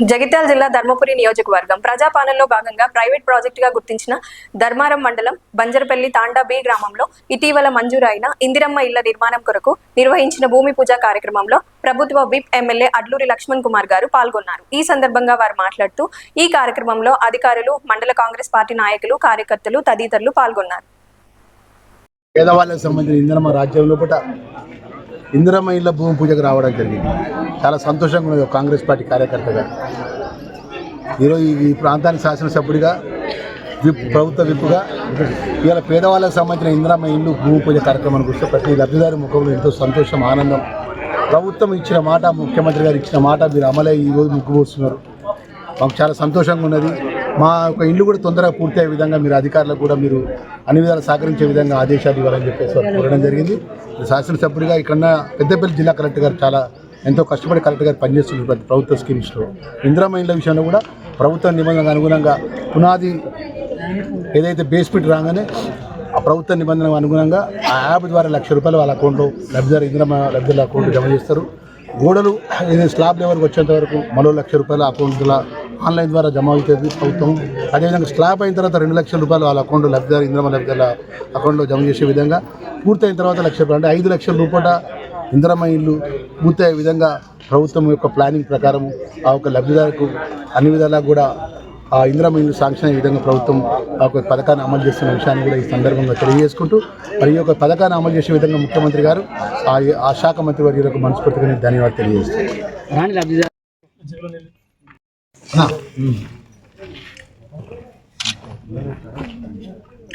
జగిత్యాల జిల్లా ధర్మపురి నియోజకవర్గం. ప్రజాపాలనలో భాగంగా ప్రైవేట్ ప్రాజెక్టుగా గుర్తించిన ధర్మారం మండలం బంజరపల్లి తాండా బి గ్రామంలో ఇటీవల మంజూరైన ఇందిరమ్మ ఇళ్ళ నిర్మాణం కొరకు నిర్వహించిన భూమి పూజ కార్యక్రమంలో ప్రభుత్వ విప్ ఎమ్మెల్యే అడ్లూరి లక్ష్మణ్ కుమార్ గారు పాల్గొన్నారు. ఈ సందర్భంగా వారు మాట్లాడుతూ ఈ కార్యక్రమంలో అధికారులు మండల కాంగ్రెస్ పార్టీ నాయకులు కార్యకర్తలు తదితరులు పాల్గొన్నారు. పేదవాళ్ళకు సంబంధించిన ఇందిరమ్మ రాజ్యం లోపల ఇందిరమ్మ ఇళ్ళ భూమి పూజకు రావడం జరిగింది. చాలా సంతోషంగా ఉన్నది కాంగ్రెస్ పార్టీ కార్యకర్తగా. ఈరోజు ఈ- ఈ ప్రాంతానికి శాసనసభ్యుడిగా విప్ ప్రభుత్వ విప్పుగా ఇవాళ పేదవాళ్ళకి సంబంధించిన ఇందిరమ్మ ఇల్లు భూమి పూజ కార్యక్రమానికి వస్తే ప్రతి లబ్ధిదారు ముఖంలో ఎంతో సంతోషం ఆనందం. ప్రభుత్వం ఇచ్చిన మాట ముఖ్యమంత్రి గారు ఇచ్చిన మాట మీరు అమలై ఈరోజు ముగ్గుపోస్తున్నారు మాకు చాలా సంతోషంగా ఉన్నది. మా యొక్క ఇల్లు కూడా తొందరగా పూర్తయ్యే విధంగా మీరు అధికారులకు కూడా మీరు అన్ని విధాలు సహకరించే విధంగా ఆదేశాలు ఇవ్వాలని చెప్పేసి కోరడం జరిగింది. శాసనసభ్యుడిగా ఇక్కడ పెద్దపల్లి జిల్లా కలెక్టర్ గారు చాలా ఎంతో కష్టపడి కలెక్టర్ గారు పనిచేస్తున్నారు ప్రతి ప్రభుత్వ స్కీమ్స్లో. ఇందిరామ ఇళ్ళ విషయంలో కూడా ప్రభుత్వ నిబంధనలకు అనుగుణంగా పునాది ఏదైతే బేస్మెంట్ రాగానే ఆ ప్రభుత్వ నిబంధనకు అనుగుణంగా ఆ యాప్ ద్వారా లక్ష రూపాయలు వాళ్ళ అకౌంట్లో లబ్ధిదారు ఇందిరమ్మ లబ్ధిదారుల అకౌంట్లో జమ చేస్తారు. గోడలు ఏదైనా స్లాబ్ లెవెల్కి వచ్చేంత వరకు మరో లక్ష రూపాయల అకౌంట్లో ఆన్లైన్ ద్వారా జమ అవుతుంది ప్రభుత్వం అదేవిధంగా స్లాబ్ అయిన తర్వాత రెండు లక్షల రూపాయలు వాళ్ళ అకౌంట్లో లబ్ధిదారు ఇంద్రమ లబ్ధిదారుల అకౌంట్లో జమ చేసే విధంగా పూర్తయిన తర్వాత లక్ష రూపాయలు అంటే ఐదు లక్షల రూపాయల ఇంద్రమ ఇల్లు పూర్తయ్యే విధంగా ప్రభుత్వం యొక్క ప్లానింగ్ ప్రకారం ఆ యొక్క లబ్ధిదారుకు అన్ని విధాలా కూడా ఆ ఇందిరమ్మ ఇల్లు శాంక్షన్ అయ్యే విధంగా ప్రభుత్వం ఆ యొక్క పథకాన్ని అమలు చేస్తున్న విషయాన్ని కూడా ఈ సందర్భంగా తెలియజేసుకుంటూ మరి ఈ యొక్క పథకాన్ని అమలు చేసే విధంగా ముఖ్యమంత్రి గారు ఆ శాఖ మంత్రి వర్యులకు మనస్ఫూర్తిగా ధన్యవాదాలు తెలియజేస్తాను రాని లబ్ధిదారు అన్నా, ఉమ్.